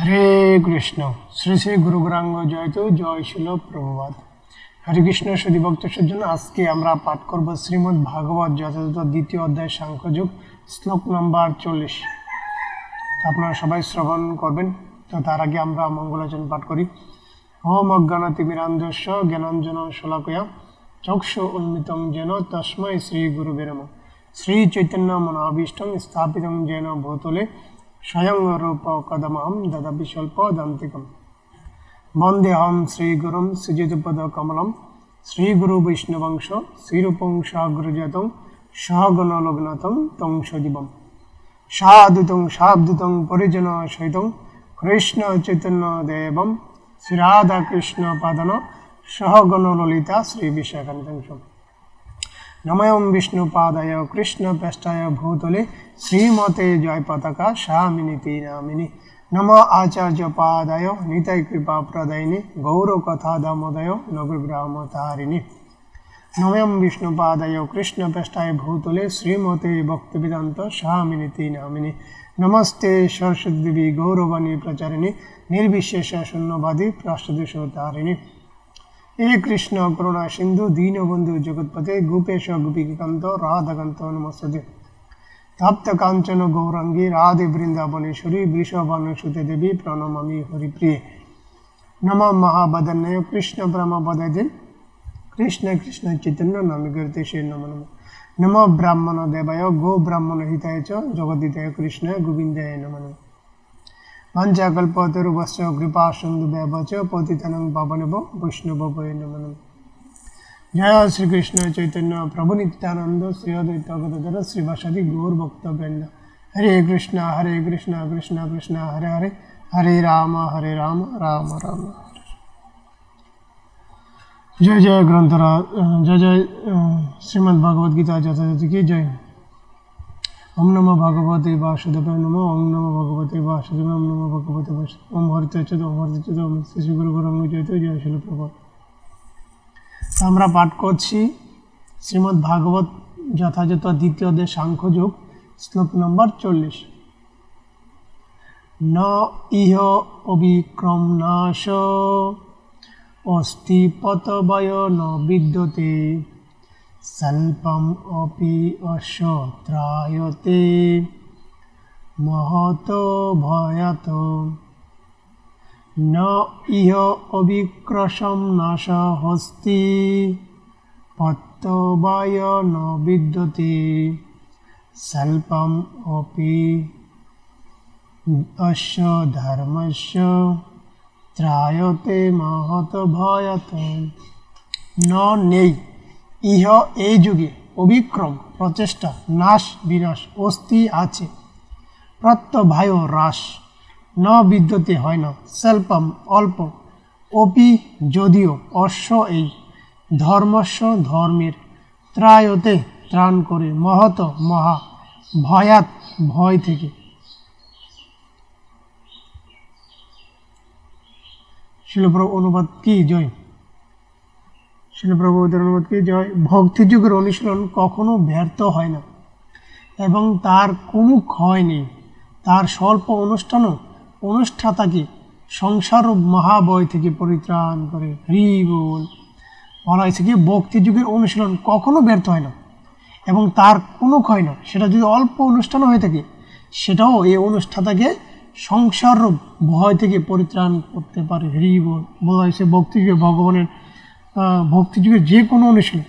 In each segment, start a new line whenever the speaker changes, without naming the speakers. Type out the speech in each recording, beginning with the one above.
হরে কৃষ্ণ শ্রী শ্রী গুরুগুরাঙ্গ জয়তু জয় শিল প্রভুবাদ হরে কৃষ্ণ শ্রী ভক্ত জন্য আজকে আমরা পাঠ করব শ্রীমদ্ ভাগবত যথাযথ দ্বিতীয় অধ্যায় সাংখ্যযুগ শ্লোক নম্বর চল্লিশ আপনারা সবাই শ্রবণ করবেন তো তার আগে আমরা মঙ্গলাচন পাঠ করি অজ্ঞানতি অজ্ঞানতিমিরান্ধস্য জ্ঞানাঞ্জন শোলাকয়া চক্ষু উন্মিত যেন তস্মৈ শ্রী গুরু বেরম শ্রী চৈতন্য মনোভীষ্টং স্থাপিত যেন ভূতলে স্বয়ং রূপ রূপকদমহম দদবিস্বল্পদন্তিকম বন্দেহম শ্রীগুরুম সুজিতপদকমলম শ্রীগুরু বৈষ্ণবংশ শ্রীরূপং সহগ্রজতং সহগণলগ্নতং তং সজীবম সাধুতং সাবধুতং পরিজন সহিত কৃষ্ণ চৈতন্য দেবম শ্রী রাধাকৃষ্ণ পাদন ললিতা শ্রী বিশাখান্তংশম নমায়ম বিষ্ণু পাদায় কৃষ্ণ পেষ্টায় ভূতলে শ্রীমতে জয় পতাকা স্বামিনীতি নামিনী নম আচার্য পাদায় নিতাই কৃপা প্রদায়িনী কথা দামোদয় নবগ্রাম তারিণী নমায়ম বিষ্ণু পাদায় কৃষ্ণ পেষ্টায় ভূতলে শ্রীমতে ভক্তিবিদান্ত স্বামিনীতি নামিনী নমস্তে সরস্বতী গৌরবাণী প্রচারিণী নির্বিশেষ শূন্যবাদী প্রাষ্টদেশ তারিণী ಶ್ರೀಕೃಷ್ಣ ಕರುಣ ಸಿಂಧು ದೀನಬಂಧು ಜಗತ್ಪತೆ ಗೂಪೇಶ ಗುಪಿಕಾಂತ ರಾಧಕಾಂತ ನಮಸ್ತದೆ ತಾಪ್ತ ಕಾಂಚನ ಗೌರಂಗಿ ರಾಧೆ ಬೃಂದಾವನೇಶ್ವರಿ ವೃಷಭಾನುಸುತೆ ದೇವಿ ಪ್ರಣಮಿ ಹರಿಪ್ರಿಯೆ ನಮ ಮಹಾಬದನ್ನಯ ಕೃಷ್ಣ ಬ್ರಹ್ಮ ಬದದೆ ಕೃಷ್ಣ ಕೃಷ್ಣ ಚೈತನ್ಯ ನಮಿಗರ್ತೆ ಶ್ರೀ ನಮ ನಮ ನಮ ಬ್ರಾಹ್ಮಣ ದೇವಾಯ ಗೋ ಬ್ರಾಹ್ಮಣ ಹಿತಾಯ ಚ ಜಗದಿತಾಯ ಕೃಷ್ಣ ಗೋವಿಂದಾಯ ನಮ ನಮ పంచకల్పతరుపశ్చ কৃপাসন্ধুভ্যচ পতিতনং পাবনব বৈষ্ণবপয় নমন জয় শ্রীকৃষ্ণ চৈতন্য প্রভু নিত্যানন্দ শ্রী অদ্বৈত গদাধর শ্রীবাসাদি গৌর হরে কৃষ্ণ হরে কৃষ্ণ কৃষ্ণ কৃষ্ণ হরে হরে হরে রাম হরে রাম রাম রাম জয় জয় গ্রন্থরা জয় জয় শ্রীমদ্ ভগবদ্গীতা যথাযথ কি জয় ওম নম ভগবতে বাসুদেব নম ওম নম ভগবতে বাসুদেব ওম নম ভগবতে বাসুদেব ওম হরিচর্চিত ওম হরিচর্চিত ওম শ্রী শ্রী গুরু গৌরাঙ্গ চৈত জয় শিল আমরা পাঠ করছি শ্রীমদ্ ভাগবত যথাযথ দ্বিতীয় দেশ সাংখ্যযোগ শ্লোক নম্বর চল্লিশ ন ইহ অবিক্রম নাশ অস্তিপতবয় ন বিদ্যতে सल्पम् अपि अश्रोत्रायते महतो भयतो न इह अविक्रशं नाशहस्ति पत्तवाय न विद्यते स्वल्पम् अपि अस्य धर्मस्य त्रायते महत भयत न নেই ইহ এই যুগে অবিক্রম প্রচেষ্টা নাশ বিনাশ অস্থি আছে প্রত্যভায় হ্রাস ন বিদ্যতে হয় না স্বল্পম অল্প অপি যদিও অশ্ব এই ধর্মস্ব ধর্মের ত্রায়তে ত্রাণ করে মহত মহা ভয়াত ভয় থেকে শিলপ্র অনুবাদ কি জয় শিলপ্রভুদের অনুবাদ কি যে ভক্তিযুগের অনুশীলন কখনো ব্যর্থ হয় না এবং তার কোনো ক্ষয় নেই তার স্বল্প অনুষ্ঠানও অনুষ্ঠাতাকে সংসার মহাবয় থেকে পরিত্রাণ করে হরি বল বলা হয়েছে কি ভক্তিযুগের অনুশীলন কখনো ব্যর্থ হয় না এবং তার কোনো ক্ষয় না সেটা যদি অল্প অনুষ্ঠান হয়ে থাকে সেটাও এই অনুষ্ঠাতাকে সংসাররূপ ভয় থেকে পরিত্রাণ করতে পারে হরি বল বলা হয়েছে ভক্তিযুগে ভগবানের ভক্তিযুগের যে কোনো অনুশীলন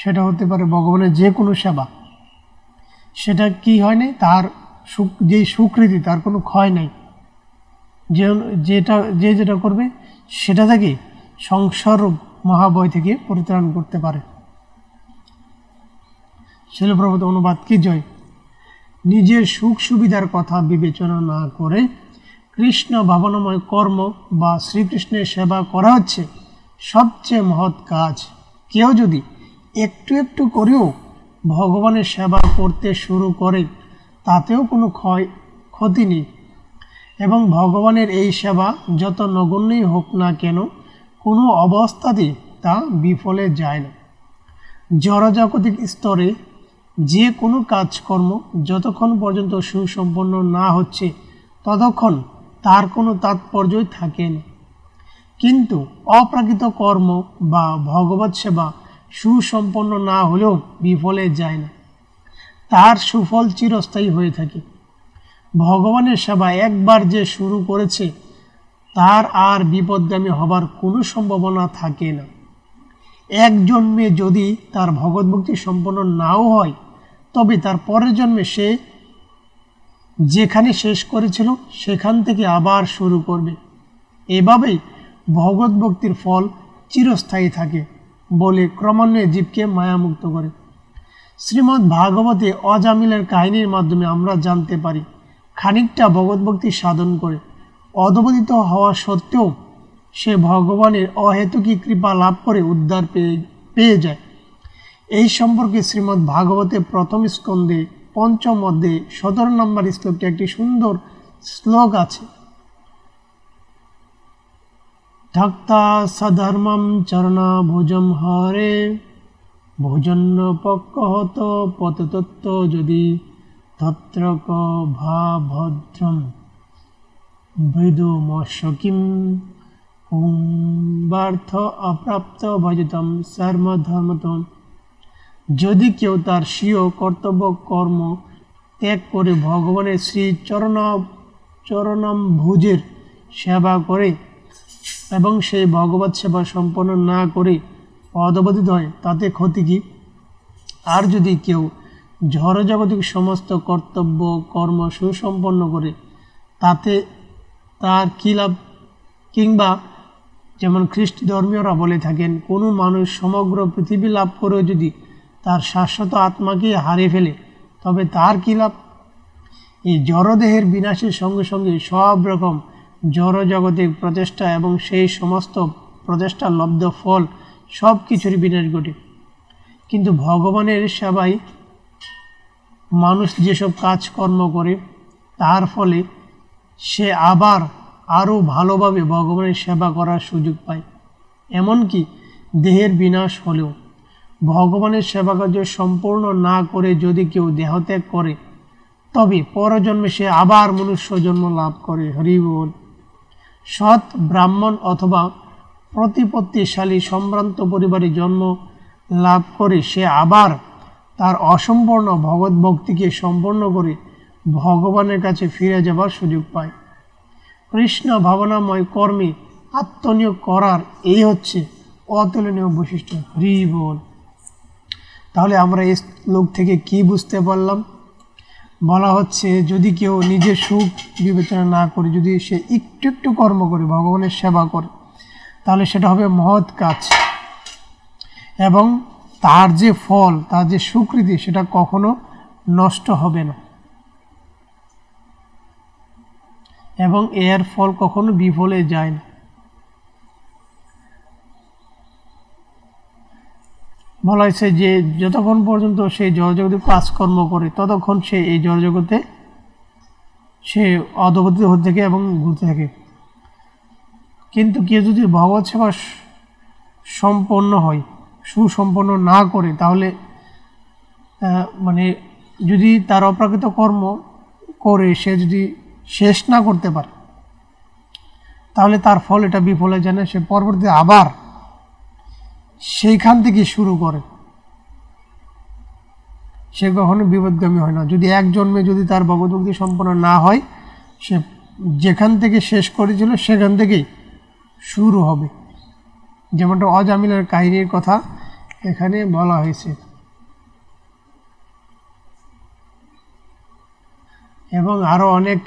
সেটা হতে পারে ভগবানের যে কোনো সেবা সেটা কি হয় নাই তার সুখ যেই সুকৃতি তার কোনো ক্ষয় নাই যে যেটা যে যেটা করবে সেটা থেকে সংসার মহাবয় থেকে পরিত্রাণ করতে পারে শিলপ্রভত অনুবাদ কি জয় নিজের সুখ সুবিধার কথা বিবেচনা না করে কৃষ্ণ ভাবনাময় কর্ম বা শ্রীকৃষ্ণের সেবা করা হচ্ছে সবচেয়ে মহৎ কাজ কেউ যদি একটু একটু করেও ভগবানের সেবা করতে শুরু করে তাতেও কোনো ক্ষয় ক্ষতি নেই এবং ভগবানের এই সেবা যত নগণ্যই হোক না কেন কোনো অবস্থাতেই তা বিফলে যায় না জড়জাগতিক স্তরে যে কোনো কাজকর্ম যতক্ষণ পর্যন্ত সুসম্পন্ন না হচ্ছে ততক্ষণ তার কোনো তাৎপর্যই থাকেনি কিন্তু অপ্রাকৃত কর্ম বা ভগবত সেবা সুসম্পন্ন না হলেও বিফলে যায় না তার সুফল চিরস্থায়ী হয়ে থাকে ভগবানের সেবা একবার যে শুরু করেছে তার আর বিপদগামী হবার কোনো সম্ভাবনা থাকে না এক জন্মে যদি তার ভগৎ ভক্তি সম্পন্ন নাও হয় তবে তার পরের জন্মে সে যেখানে শেষ করেছিল সেখান থেকে আবার শুরু করবে এভাবেই ভগৎ ভক্তির ফল চিরস্থায়ী থাকে বলে ক্রমান্বয়ে জীবকে মায়ামুক্ত করে শ্রীমদ্ ভাগবতে অজামিলের কাহিনীর মাধ্যমে আমরা জানতে পারি খানিকটা ভক্তি সাধন করে অদবদিত হওয়া সত্ত্বেও সে ভগবানের অহেতুকি কৃপা লাভ করে উদ্ধার পেয়ে পেয়ে যায় এই সম্পর্কে শ্রীমদ্ ভাগবতে প্রথম স্কন্ধে পঞ্চম অধ্যে সতেরো নম্বর স্লোকটি একটি সুন্দর শ্লোক আছে ধক্তা সধর্মম চরণাভুজম হরে ভোজন্য পক্ক পততত্ত্ব যদি তত্রক ভাভদ্রম বৃদু মশকিম বার্থ অপ্রাপ্ত ভজতম সর্বধর্মতম যদি কেউ তার স্বীয় কর্তব্য কর্ম ত্যাগ করে ভগবানের শ্রী চরণ চরণম ভুজের সেবা করে এবং সেই ভগবত সেবা সম্পন্ন না করে অধবদিত হয় তাতে ক্ষতি কী আর যদি কেউ ঝড়জাগতিক সমস্ত কর্তব্য কর্ম সুসম্পন্ন করে তাতে তার কী লাভ কিংবা যেমন খ্রিস্ট ধর্মীয়রা বলে থাকেন কোনো মানুষ সমগ্র পৃথিবী লাভ করেও যদি তার শাশ্বত আত্মাকে হারিয়ে ফেলে তবে তার কী লাভ এই জড়দেহের বিনাশের সঙ্গে সঙ্গে সব রকম জড়জাগতিক প্রচেষ্টা এবং সেই সমস্ত প্রচেষ্টার লব্ধ ফল সব কিছুর বিনাশ ঘটে কিন্তু ভগবানের সেবায় মানুষ যেসব কাজকর্ম করে তার ফলে সে আবার আরও ভালোভাবে ভগবানের সেবা করার সুযোগ পায় এমনকি দেহের বিনাশ হলেও ভগবানের সেবা কার্য সম্পূর্ণ না করে যদি কেউ দেহত্যাগ করে তবে পরজন্মে সে আবার মনুষ্য জন্ম লাভ করে হরিবল সৎ ব্রাহ্মণ অথবা প্রতিপত্তিশালী সম্ভ্রান্ত পরিবারে জন্ম লাভ করে সে আবার তার অসম্পূর্ণ ভগৎ ভক্তিকে সম্পন্ন করে ভগবানের কাছে ফিরে যাবার সুযোগ পায় কৃষ্ণ ভাবনাময় কর্মে আত্মনিয়োগ করার এই হচ্ছে অতুলনীয় বৈশিষ্ট্য হরি বল তাহলে আমরা এই লোক থেকে কি বুঝতে পারলাম বলা হচ্ছে যদি কেউ নিজের সুখ বিবেচনা না করে যদি সে একটু একটু কর্ম করে ভগবানের সেবা করে তাহলে সেটা হবে মহৎ কাজ এবং তার যে ফল তার যে সুকৃতি সেটা কখনো নষ্ট হবে না এবং এর ফল কখনো বিফলে যায় না বলা হয়েছে যে যতক্ষণ পর্যন্ত সে জড়জগতে কাজকর্ম করে ততক্ষণ সে এই জড়জগতে সে অধপতিত হতে থাকে এবং ঘুরতে থাকে কিন্তু কেউ যদি ভগবত সেবা সম্পন্ন হয় সুসম্পন্ন না করে তাহলে মানে যদি তার অপ্রাকৃত কর্ম করে সে যদি শেষ না করতে পারে তাহলে তার ফল এটা বিফলে জানে সে পরবর্তীতে আবার সেইখান থেকে শুরু করে সে কখনো বিপদগামী হয় না যদি এক জন্মে যদি তার ভগবদ্ধি সম্পন্ন না হয় সে যেখান থেকে শেষ করেছিল সেখান থেকেই শুরু হবে যেমনটা অজামিলের কাহিনীর কথা এখানে বলা হয়েছে এবং আরও অনেক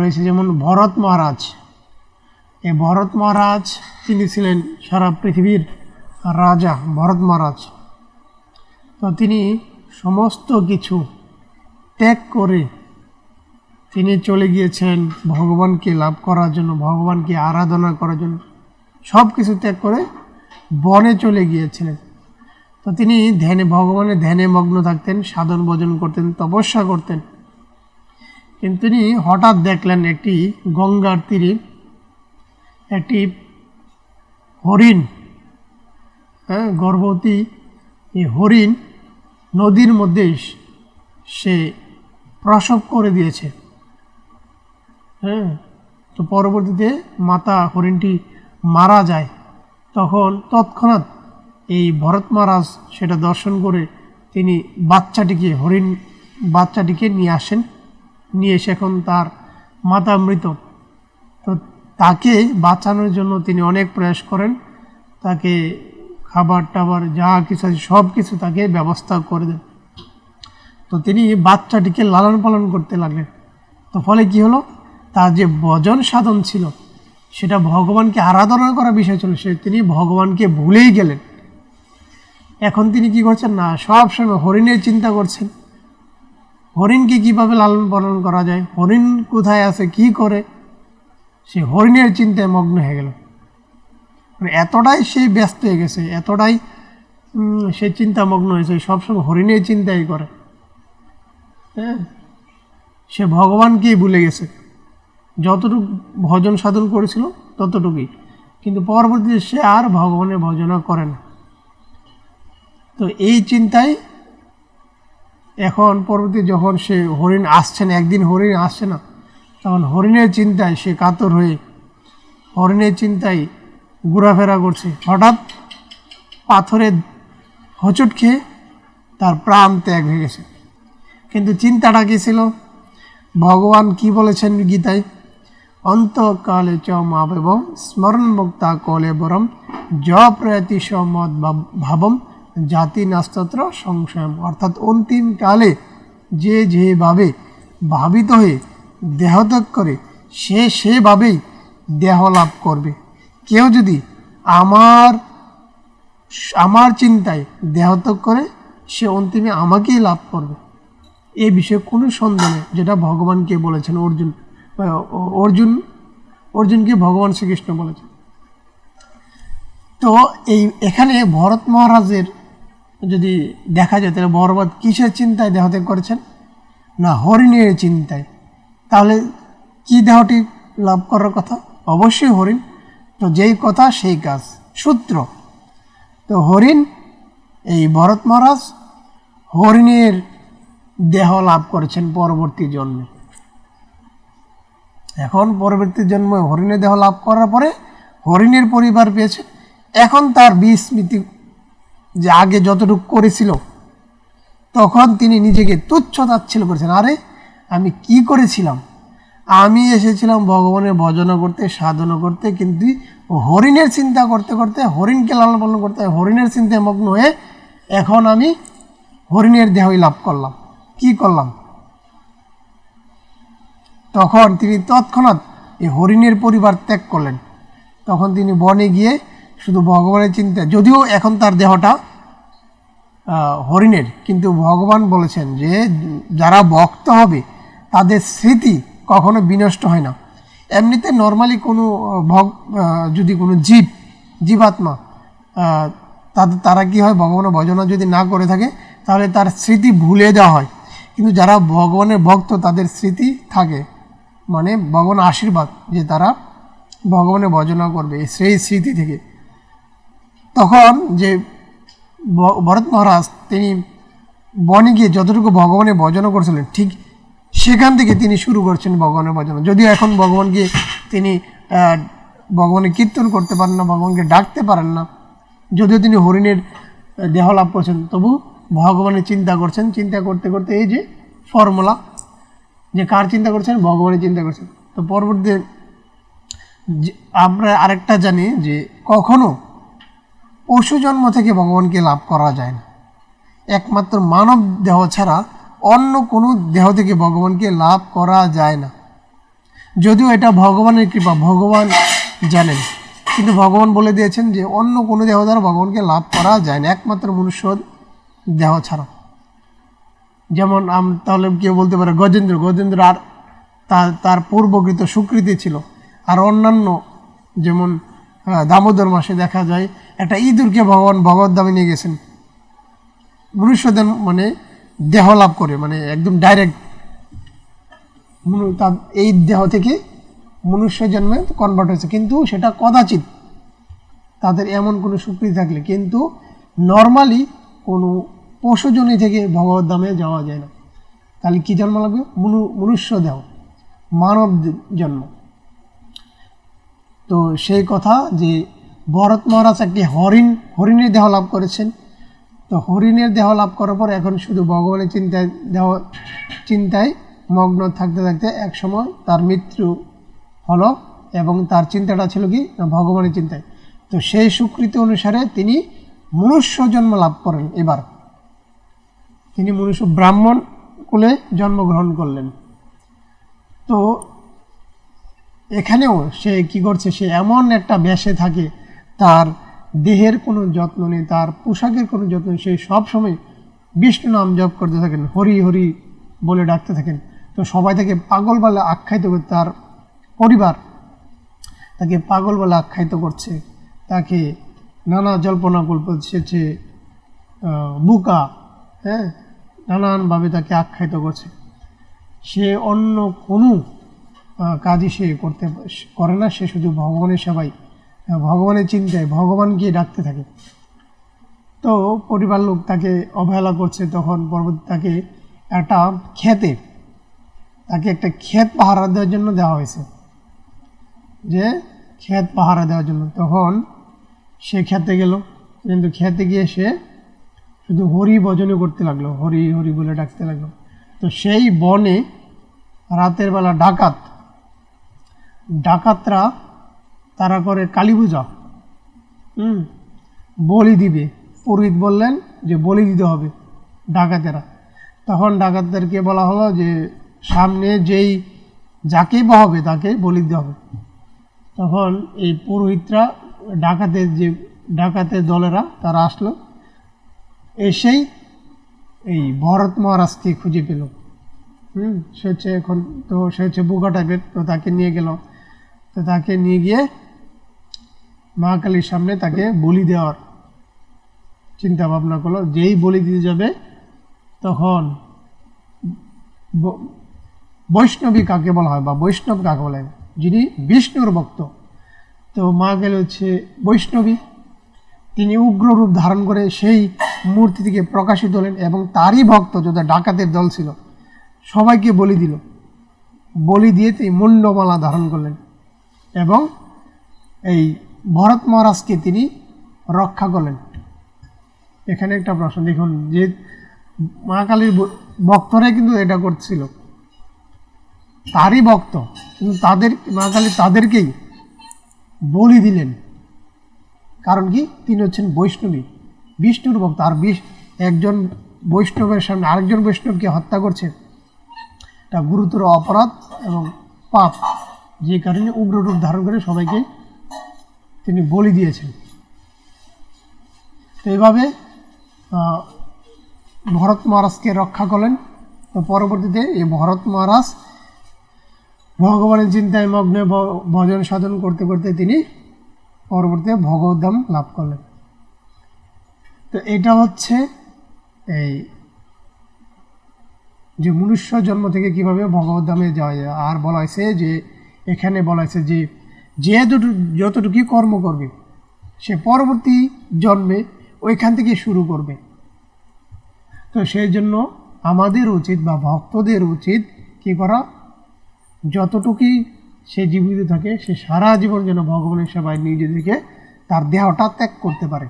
রয়েছে যেমন ভরত মহারাজ এ ভরত মহারাজ তিনি ছিলেন সারা পৃথিবীর রাজা ভরত মহারাজ তো তিনি সমস্ত কিছু ত্যাগ করে তিনি চলে গিয়েছেন ভগবানকে লাভ করার জন্য ভগবানকে আরাধনা করার জন্য সব কিছু ত্যাগ করে বনে চলে গিয়েছিলেন তো তিনি ধ্যানে ভগবানের ধ্যানে মগ্ন থাকতেন সাধন ভজন করতেন তপস্যা করতেন কিন্তু তিনি হঠাৎ দেখলেন একটি গঙ্গার তীরে একটি হরিণ হ্যাঁ গর্ভবতী এই হরিণ নদীর মধ্যে সে প্রসব করে দিয়েছে হ্যাঁ তো পরবর্তীতে মাতা হরিণটি মারা যায় তখন তৎক্ষণাৎ এই ভরত মহারাজ সেটা দর্শন করে তিনি বাচ্চাটিকে হরিণ বাচ্চাটিকে নিয়ে আসেন নিয়ে এসে এখন তার মাতা মৃত তো তাকে বাঁচানোর জন্য তিনি অনেক প্রয়াস করেন তাকে খাবার টাবার যা কিছু আছে সব কিছু তাকে ব্যবস্থা করে দেন তো তিনি বাচ্চাটিকে লালন পালন করতে লাগলেন তো ফলে কি হলো তার যে বজন সাধন ছিল সেটা ভগবানকে আরাধনা করা বিষয় ছিল সে তিনি ভগবানকে ভুলেই গেলেন এখন তিনি কি করছেন না সবসময় হরিণের চিন্তা করছেন হরিণকে কীভাবে লালন পালন করা যায় হরিণ কোথায় আছে কি করে সে হরিণের চিন্তায় মগ্ন হয়ে গেল মানে এতটাই সে ব্যস্ত হয়ে গেছে এতটাই সে মগ্ন হয়েছে সবসময় হরিণের চিন্তাই করে হ্যাঁ সে ভগবানকেই ভুলে গেছে যতটুকু ভজন সাধন করেছিল ততটুকুই কিন্তু পরবর্তীতে সে আর ভগবানের ভজনা করে না তো এই চিন্তায় এখন পরবর্তী যখন সে হরিণ আসছে না একদিন হরিণ আসছে না তখন হরিণের চিন্তায় সে কাতর হয়ে হরিণের চিন্তায় ঘোরাফেরা করছে হঠাৎ পাথরে হচট খেয়ে তার প্রাণ ত্যাগ হয়ে গেছে কিন্তু চিন্তাটা কী ছিল ভগবান কি বলেছেন গীতায় অন্তকালে চ মাবেব স্মরণ মুক্তা কলে বরম জ প্রয়াতি সমদ ভাবম জাতি নাস্তত্র সংশয়ম অর্থাৎ অন্তিমকালে যে যেভাবে ভাবিত হয়ে দেহত্যাগ করে সে সেভাবেই দেহ লাভ করবে কেউ যদি আমার আমার চিন্তায় দেহত্যাগ করে সে অন্তিমে আমাকেই লাভ করবে এ বিষয়ে কোনো সন্দেহ নেই যেটা ভগবানকে বলেছেন অর্জুন অর্জুন অর্জুনকে ভগবান শ্রীকৃষ্ণ বলেছেন তো এই এখানে ভরত মহারাজের যদি দেখা যায় তাহলে ভগবত কিসের চিন্তায় দেহত্যাগ করেছেন না হরিণের চিন্তায় তাহলে কি দেহটি লাভ করার কথা অবশ্যই হরিণ তো যেই কথা সেই কাজ সূত্র তো হরিণ এই ভরত মহারাজ হরিণের দেহ লাভ করেছেন পরবর্তী জন্মে এখন পরবর্তী জন্ম হরিণের দেহ লাভ করার পরে হরিণের পরিবার পেয়েছে এখন তার বিস্মৃতি যে আগে যতটুকু করেছিল তখন তিনি নিজেকে তুচ্ছ তাচ্ছিল করেছেন আরে আমি কি করেছিলাম আমি এসেছিলাম ভগবানের ভজনা করতে সাধনা করতে কিন্তু হরিণের চিন্তা করতে করতে হরিণকে লালন পালন করতে হরিণের চিন্তায় মগ্ন হয়ে এখন আমি হরিণের দেহই লাভ করলাম কি করলাম তখন তিনি তৎক্ষণাৎ এই হরিণের পরিবার ত্যাগ করলেন তখন তিনি বনে গিয়ে শুধু ভগবানের চিন্তা যদিও এখন তার দেহটা হরিণের কিন্তু ভগবান বলেছেন যে যারা ভক্ত হবে তাদের স্মৃতি কখনো বিনষ্ট হয় না এমনিতে নর্মালি কোনো ভগ যদি কোনো জীব জীবাত্মা তাদের তারা কি হয় ভগবানের ভজনা যদি না করে থাকে তাহলে তার স্মৃতি ভুলে দেওয়া হয় কিন্তু যারা ভগবানের ভক্ত তাদের স্মৃতি থাকে মানে ভগবান আশীর্বাদ যে তারা ভগবানের ভজনা করবে সেই স্মৃতি থেকে তখন যে ভরত মহারাজ তিনি বনে গিয়ে যতটুকু ভগবানের ভজনা করেছিলেন ঠিক সেখান থেকে তিনি শুরু করছেন ভগবানের ভজন যদিও এখন ভগবানকে তিনি ভগবানের কীর্তন করতে পারেন না ভগবানকে ডাকতে পারেন না যদিও তিনি হরিণের দেহ লাভ করছেন তবু ভগবানের চিন্তা করছেন চিন্তা করতে করতে এই যে ফর্মুলা যে কার চিন্তা করছেন ভগবানের চিন্তা করছেন তো পরবর্তী আমরা আরেকটা জানি যে কখনো পশু জন্ম থেকে ভগবানকে লাভ করা যায় না একমাত্র মানব দেহ ছাড়া অন্য কোনো দেহ থেকে ভগবানকে লাভ করা যায় না যদিও এটা ভগবানের কৃপা ভগবান জানেন কিন্তু ভগবান বলে দিয়েছেন যে অন্য কোনো দেহ দ্বারা ভগবানকে লাভ করা যায় না একমাত্র মনুষ্য দেহ ছাড়া যেমন আম তাহলে কেউ বলতে পারে গজেন্দ্র গজেন্দ্র আর তার তার পূর্বকৃত সুকৃতি ছিল আর অন্যান্য যেমন দামোদর মাসে দেখা যায় একটা ইঁদুরকে ভগবান ভগবত দামে নিয়ে গেছেন মনুষ্যদের মানে দেহ লাভ করে মানে একদম ডাইরেক্ট এই দেহ থেকে মনুষ্য জন্মে কনভার্ট হয়েছে কিন্তু সেটা কদাচিৎ তাদের এমন কোনো সুক্রি থাকলে কিন্তু নর্মালি কোনো পশুজনী থেকে ভগবত দামে যাওয়া যায় না তাহলে কী জন্ম লাগবে মনু মনুষ্য দেহ মানব জন্ম তো সেই কথা যে ভরত মহারাজ একটি হরিণ হরিণের দেহ লাভ করেছেন তো হরিণের দেহ লাভ করার পর এখন শুধু ভগবানের চিন্তায় দেহ চিন্তায় মগ্ন থাকতে থাকতে এক সময় তার মৃত্যু হলো এবং তার চিন্তাটা ছিল কি না ভগবানের চিন্তায় তো সেই স্বীকৃতি অনুসারে তিনি মনুষ্য জন্ম লাভ করেন এবার তিনি মনুষ্য ব্রাহ্মণ কুলে জন্মগ্রহণ করলেন তো এখানেও সে কি করছে সে এমন একটা ব্যাসে থাকে তার দেহের কোনো যত্ন নেই তার পোশাকের কোনো যত্ন নেই সে সবসময় বিষ্ণু নাম জপ করতে থাকেন হরি হরি বলে ডাকতে থাকেন তো সবাই তাকে পাগল বলে আখ্যায়িত করে তার পরিবার তাকে পাগল বলে আখ্যায়িত করছে তাকে নানা জল্পনা গল্প সেছে বুকা হ্যাঁ নানানভাবে তাকে আখ্যায়িত করছে সে অন্য কোনো কাজই সে করতে করে না সে শুধু ভগবানের সেবায় হ্যাঁ, ভগবানের চিন্তায় ভগবানকে ডাকতে থাকে তো পরিবার লোক তাকে অবহেলা করছে তখন পরবর্তী তাকে একটা ক্ষেতে তাকে একটা ক্ষেত পাহারা দেওয়ার জন্য দেওয়া হয়েছে যে ক্ষেত পাহারা দেওয়ার জন্য তখন সে খেতে গেল কিন্তু খেতে গিয়ে সে শুধু হরি বজনে করতে লাগলো হরি হরি বলে ডাকতে লাগলো তো সেই বনে রাতের বেলা ডাকাত ডাকাতরা তারা করে কালী পূজা হুম বলি দিবে পুরোহিত বললেন যে বলি দিতে হবে ডাকাতেরা তখন ডাকাতদেরকে বলা হলো যে সামনে যেই যাকেই বহাবে তাকে বলি দিতে হবে তখন এই পুরোহিতরা ডাকাতের যে ডাকাতের দলেরা তারা আসলো এসেই এই ভরত মহারাজকে খুঁজে পেল হুম সে হচ্ছে এখন তো সে হচ্ছে বোকা টাইপের তো তাকে নিয়ে গেল তো তাকে নিয়ে গিয়ে মা কালীর সামনে তাকে বলি দেওয়ার চিন্তা ভাবনা করলো যেই বলি দিতে যাবে তখন বৈষ্ণবী কাকে বলা হয় বা বৈষ্ণব কাকে বলে যিনি বিষ্ণুর ভক্ত তো মা গেলে হচ্ছে বৈষ্ণবী তিনি উগ্র রূপ ধারণ করে সেই মূর্তি থেকে প্রকাশিত হলেন এবং তারই ভক্ত যত ডাকাতের দল ছিল সবাইকে বলি দিল বলি দিয়ে তিনি মুন্ডমালা ধারণ করলেন এবং এই ভরত মহারাজকে তিনি রক্ষা করলেন এখানে একটা প্রশ্ন দেখুন যে মা কালীর ভক্তরাই কিন্তু এটা করছিল তারই ভক্ত কিন্তু তাদের মা কালী তাদেরকেই বলি দিলেন কারণ কি তিনি হচ্ছেন বৈষ্ণবী বিষ্ণুর ভক্ত আর বিষ একজন বৈষ্ণবের সামনে আরেকজন বৈষ্ণবকে হত্যা করছে তা গুরুতর অপরাধ এবং পাপ যে কারণে উগ্র রূপ ধারণ করে সবাইকে তিনি বলি দিয়েছেন তো এইভাবে ভরত মহারাজকে রক্ষা করলেন তো পরবর্তীতে এই ভরত মহারাজ ভগবানের চিন্তায় মগ্নে ভজন সাধন করতে করতে তিনি পরবর্তীতে ভগবদ্ধাম লাভ করলেন তো এটা হচ্ছে এই যে মনুষ্য জন্ম থেকে কিভাবে ভগবদ্ধামে যাওয়া যায় আর বলা হয়েছে যে এখানে বলা হয়েছে যে যেহেতু যতটুকু কর্ম করবে সে পরবর্তী জন্মে ওইখান থেকে শুরু করবে তো সেই জন্য আমাদের উচিত বা ভক্তদের উচিত কি করা যতটুকুই সে জীবিত থাকে সে সারা জীবন যেন ভগবানের সেবায় নিজেদেরকে তার দেহটা ত্যাগ করতে পারে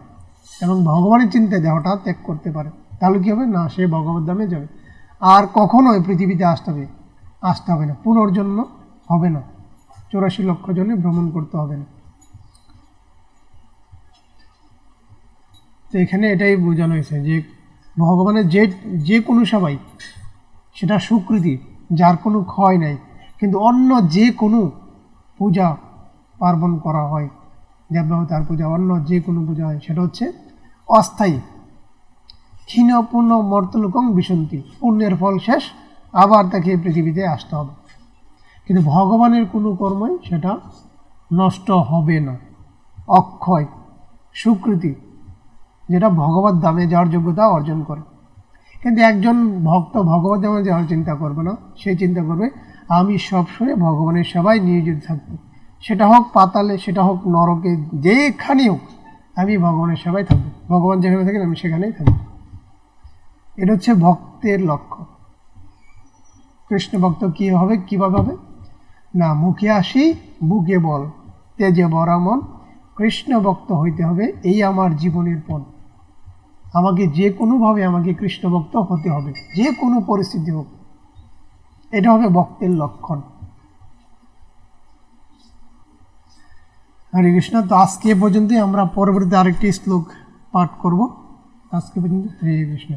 এবং ভগবানের চিন্তায় দেহটা ত্যাগ করতে পারে তাহলে কী হবে না সে ভগবত দামে যাবে আর কখনোই পৃথিবীতে আসতে হবে আসতে হবে না পুনর্জন্ম হবে না চৌরাশি লক্ষ জনে ভ্রমণ করতে হবেন তো এখানে এটাই বোঝানো হয়েছে যে ভগবানের যে যে কোনো সবাই সেটা সুকৃতি যার কোনো ক্ষয় নাই কিন্তু অন্য যে কোনো পূজা পার্বণ করা হয় তার পূজা অন্য যে কোনো পূজা হয় সেটা হচ্ছে অস্থায়ী ক্ষীণ পূর্ণ মর্তলোকং বিশন্তি পুণ্যের ফল শেষ আবার তাকে পৃথিবীতে আসতে হবে কিন্তু ভগবানের কোনো কর্মই সেটা নষ্ট হবে না অক্ষয় সুকৃতি যেটা ভগবত দামে যাওয়ার যোগ্যতা অর্জন করে কিন্তু একজন ভক্ত ভগবত দামে যাওয়ার চিন্তা করবে না সে চিন্তা করবে আমি সবসময় ভগবানের সেবায় নিয়োজিত থাকব সেটা হোক পাতালে সেটা হোক নরকে যেখানেই হোক আমি ভগবানের সেবায় থাকবো ভগবান যেখানে থাকেন আমি সেখানেই থাকবো এটা হচ্ছে ভক্তের লক্ষ্য কৃষ্ণ ভক্ত কী হবে কীভাবে হবে না মুখে আসি বুকে বল তেজে বরামন কৃষ্ণ ভক্ত হইতে হবে এই আমার জীবনের পণ আমাকে যে কোনোভাবে আমাকে কৃষ্ণ ভক্ত হতে হবে যে কোনো পরিস্থিতি হোক এটা হবে ভক্তের লক্ষণ হরে কৃষ্ণ তো আজকে পর্যন্তই আমরা পরবর্তী আরেকটি শ্লোক পাঠ করব আজকে পর্যন্ত হরে কৃষ্ণ